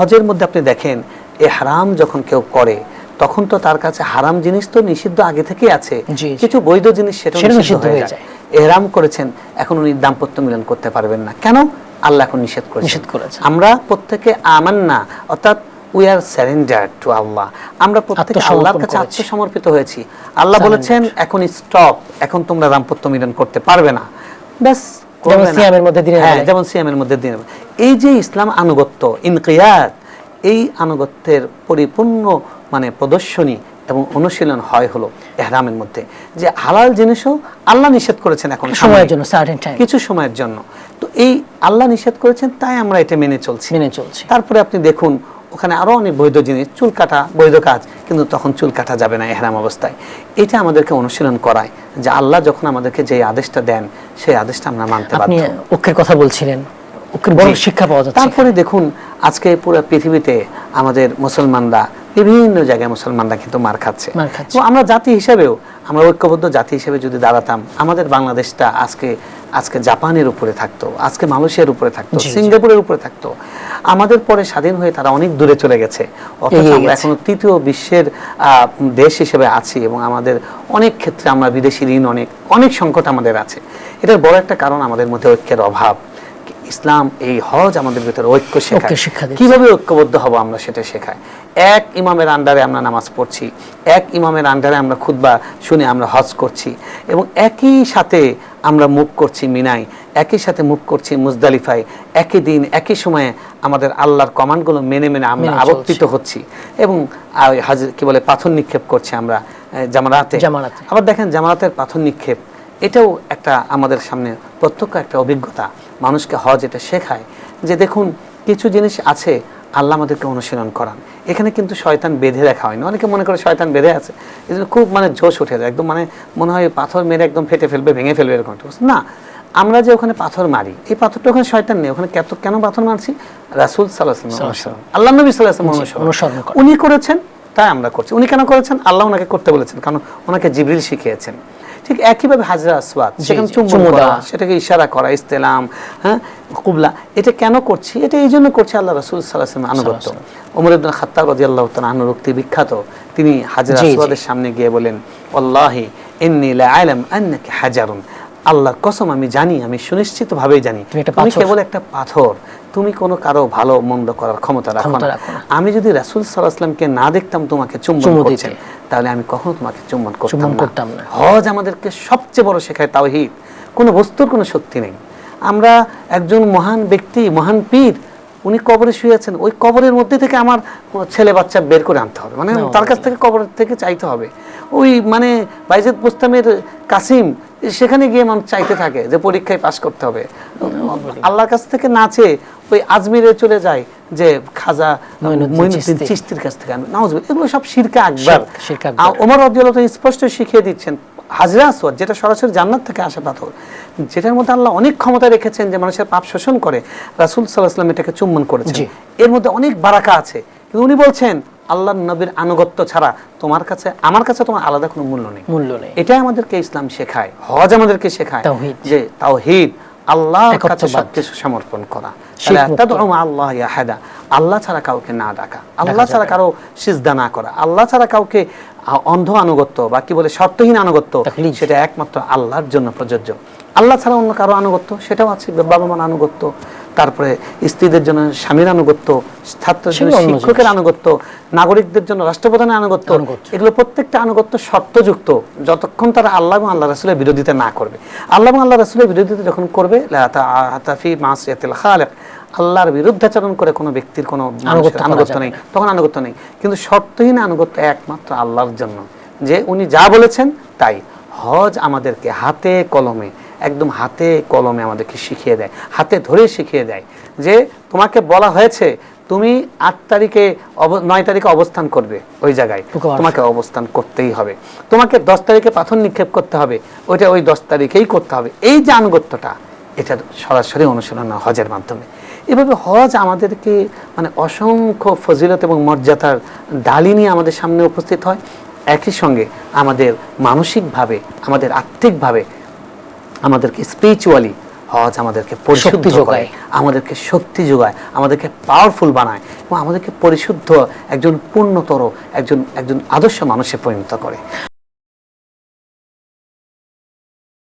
হজের মধ্যে আপনি দেখেন এ হারাম যখন কেউ করে তখন তো তার কাছে হারাম জিনিস তো নিষিদ্ধ আগে থেকেই আছে। কিছু বৈধ জিনিস সেটা নিষিদ্ধ হয়ে যায়। এহরাম করেছেন এখন উনি দাম্পত্য মিলন করতে পারবেন না। কেন? আল্লাহ এখন নিষেধ করেছেন। নিষেধ করেছেন। আমরা প্রত্যেকে আমান্না অর্থাৎ উই আর স্যারেন্ডার টু আল্লাহ আমরা প্রত্যেকে আল্লাহর কাছে আত্মসমর্পিত হয়েছি। আল্লাহ বলেছেন এখন স্টপ এখন তোমরা দাম্পত্য মিলন করতে পারবে না। ব্যাস যেমন সিয়ামের মধ্যে দিনের হ্যাঁ, যেমন সিয়ামের মধ্যে দিনের এই যে ইসলাম আনুগত্য ইনকিয়াত এই আনুগত্যের পরিপূর্ণ মানে প্রদর্শনী এবং অনুশীলন হয় হলো এহরামের মধ্যে। যে হালাল জিনিসও আল্লাহ নিষেধ করেছেন এখন সময়ের জন্য কিছু সময়ের জন্য। তো এই আল্লাহ নিষেধ করেছেন তাই আমরা এটা মেনে চলছি। মেনে চলছি। তারপরে আপনি দেখুন ওখানে আরও অনেক বৈধ জিনিস চুল কাটা বৈধ কাজ কিন্তু তখন চুল কাটা যাবে না এহরাম অবস্থায়। এটা আমাদেরকে অনুশীলন করায় যে আল্লাহ যখন আমাদেরকে যে আদেশটা দেন সেই আদেশটা আমরা মানতে বাধ্য। ঐক্যের কথা বলছিলেন। বড় শিক্ষা পাওয়া যাচ্ছে। তারপরে দেখুন আজকে পুরো পৃথিবীতে আমাদের মুসলমানরা বিভিন্ন জায়গায় মুসলমানরা কিন্তু মার খাচ্ছে। তো আমরা জাতি হিসেবেও আমরা ঐক্যবদ্ধ জাতি হিসেবে যদি দাঁড়াতাম আমাদের বাংলাদেশটা আজকে আজকে জাপানের উপরে থাকতো আজকে মালয়েশিয়ার উপরে থাকতো। সিঙ্গাপুরের উপরে থাকতো আমাদের পরে স্বাধীন হয়ে তারা অনেক দূরে চলে গেছে। অথচ আমরা। এখনও তৃতীয় বিশ্বের দেশ হিসেবে আছি এবং আমাদের অনেক ক্ষেত্রে আমরা বিদেশি ঋণ অনেক অনেক সংকট আমাদের আছে। এটার বড় একটা কারণ আমাদের মধ্যে ঐক্যের অভাব। ইসলাম এই হজ আমাদের ভিতরে ঐক্য শেখায়। শিক্ষা কীভাবে ঐক্যবদ্ধ হব আমরা সেটা শেখায়? এক ইমামের আন্ডারে আমরা নামাজ পড়ছি এক ইমামের আন্ডারে আমরা খুতবা শুনে আমরা হজ করছি এবং একই সাথে আমরা মুখ করছি মিনাই একই সাথে মুখ করছি মুজদালিফায় একই দিন একই সময়ে আমাদের আল্লাহর কমান্ডগুলো মেনে মেনে আমরা আবর্তিত হচ্ছি। এবং হাজির কি বলে পাথর নিক্ষেপ করছি আমরা জামারাতে। আবার দেখেন জামারাতের পাথর নিক্ষেপ এটাও একটা আমাদের সামনে প্রত্যক্ষ একটা অভিজ্ঞতা। মানুষকে হজ এটা শেখায় যে দেখুন কিছু জিনিস আছে আল্লাহ আমাদেরকে অনুশীলন করান। এখানে কিন্তু শয়তান বেঁধে রাখা হয়নি। অনেকে মনে করে শয়তান বেঁধে আছে। এই জন্য খুব মানে জোশ উঠে যায়। একদম মানে মনে হয় পাথর মেরে একদম ফেটে ফেলবে ভেঙে ফেলবে এরকম না আমরা যে ওখানে পাথর মারি এই পাথরটা ওখানে শয়তান নেই। ওখানে কেত- কেন পাথর মারছি? রাসুল সাল্লাহ আল্লাহ নবী সাল্লাহ অনুসরণ উনি করেছেন তাই আমরা করছি। উনি কেন করেছেন? আল্লাহ ওনাকে করতে বলেছেন। কারণ ওনাকে জিবরিল শিখিয়েছেন। ঠিক একইভাবে হাজরা আসওয়াত সেখানে চুমু দেওয়া। সেটাকে ইশারা করা ইস্তেলাম হ্যাঁ কুবলা এটা কেন করছি? এটা এই জন্য করছি আল্লাহ রাসুল সাল্লাহ আনুগত্য। ওমর ইবনে খাত্তাব রাদিয়াল্লাহু তাআলা আনহু উক্তি বিখ্যাত। তিনি হাজরা। আসওয়াদের সামনে গিয়ে বলেন আল্লাহি ইন্নী লা আলাম আন্নাকা হাজারুন। আল্লাহর কসম আমি জানি আমি সুনিশ্চিতভাবেই জানি। তুমি। কেবল একটা পাথর তুমি কোনো কারও ভালো মন্দ করার ক্ষমতা রাখো না। আমি যদি রাসুল সাল্লাহামকে না দেখতাম তোমাকে চুম্বন করছে তাহলে আমি কখনো তোমাকে চুম্বন করতাম না। হজ আমাদেরকে সবচেয়ে বড় শেখায় তাওহিদ। কোনো বস্তুর কোনো শক্তি নেই। আমরা একজন মহান ব্যক্তি মহান পীর উনি কবরে শুয়ে আছেন ওই কবরের মধ্যে থেকে আমার ছেলে বাচ্চা বের করে আনতে হবে। মানে তার কাছ থেকে কবর থেকে চাইতে হবে। ওই মানে বাইজেদ পোস্তামের কাসিম সেখানে গিয়ে মানুষ চাইতে থাকে যে পরীক্ষায় পাশ করতে হবে। আল্লাহর কাছ থেকে নাচে ওই আজমিরে চলে যায় যে খাজা মঈনুদ্দিন চিস্তির কাছ থেকে। আনবে। এগুলো সব শিরকা আকবার। শিরকে ওমর রাদিয়াল্লাহু স্পষ্ট শিখিয়ে দিচ্ছেন হাজরা আসওয়াদ যেটা সরাসরি জান্নাত থেকে আসা পাথর যেটার মধ্যে আল্লাহ অনেক ক্ষমতা রেখেছেন যে মানুষের পাপ শোষণ করে রাসূল আলাইহি এটাকে চুম্বন করেছেন। এর মধ্যে অনেক বারাকা আছে। কিন্তু উনি বলছেন আল্লাহর নবীর আনুগত্য ছাড়া তোমার কাছে আমার কাছে তোমার আলাদা কোনো মূল্য নেই। মূল্য নেই। এটাই আমাদেরকে ইসলাম শেখায় হজ আমাদেরকে শেখায় তাওহীদ। যে তাওহীদ আল্লাহর কাছে। সবকিছু সমর্পণ করা। আল্লাহ আল্লাহ ছাড়া কাউকে না ডাকা। আল্লাহ ছাড়া কারও সিজদা না করা। আল্লাহ ছাড়া কাউকে অন্ধ আনুগত্য বা কি বলে শর্তহীন আনুগত্য সেটা একমাত্র আল্লাহর জন্য প্রযোজ্য। আল্লাহ ছাড়া অন্য কারও আনুগত্য সেটাও আছে বাবা মার আনুগত্য তারপরে স্ত্রীদের জন্য স্বামীর আনুগত্য জন্য শিক্ষকের আনুগত্য নাগরিকদের জন্য রাষ্ট্রপ্রধানের আনুগত্য। এগুলো প্রত্যেকটা আনুগত্য শর্তযুক্ত যতক্ষণ তারা আল্লাহ এবং আল্লাহ রাসুলের বিরোধিতা না করবে। আল্লাহ এবং আল্লাহ রাসুলের বিরোধিতা যখন করবে খালিক আল্লাহর বিরুদ্ধাচরণ করে কোনো ব্যক্তির কোনো আনুগত্য নেই তখন আনুগত্য নেই। কিন্তু শর্তহীন আনুগত্য একমাত্র আল্লাহর জন্য। যে উনি যা বলেছেন তাই। হজ আমাদেরকে হাতে কলমে একদম হাতে কলমে আমাদেরকে শিখিয়ে দেয় হাতে ধরে শিখিয়ে দেয় যে তোমাকে বলা হয়েছে তুমি আট তারিখে নয় তারিখে অবস্থান করবে ওই জায়গায়। তোমাকে অবস্থান করতেই হবে। তোমাকে দশ তারিখে পাথর নিক্ষেপ করতে হবে ওইটা ওই দশ তারিখেই করতে হবে। এই যে আনুগত্যটা এটা সরাসরি অনুশীলন হজের মাধ্যমে। এভাবে হজ আমাদেরকে মানে অসংখ্য ফজিলত এবং মর্যাদার ডালি নিয়ে আমাদের সামনে উপস্থিত হয় একই সঙ্গে আমাদের মানসিকভাবে আমাদের আত্মিকভাবে আমাদেরকে স্পিরিচুয়ালি হজ আমাদেরকে পরিশুদ্ধ শক্তি যোগায়। আমাদেরকে শক্তি যোগায় আমাদেরকে পাওয়ারফুল বানায় এবং আমাদেরকে পরিশুদ্ধ একজন পূর্ণতর একজন একজন আদর্শ মানুষে পরিণত করে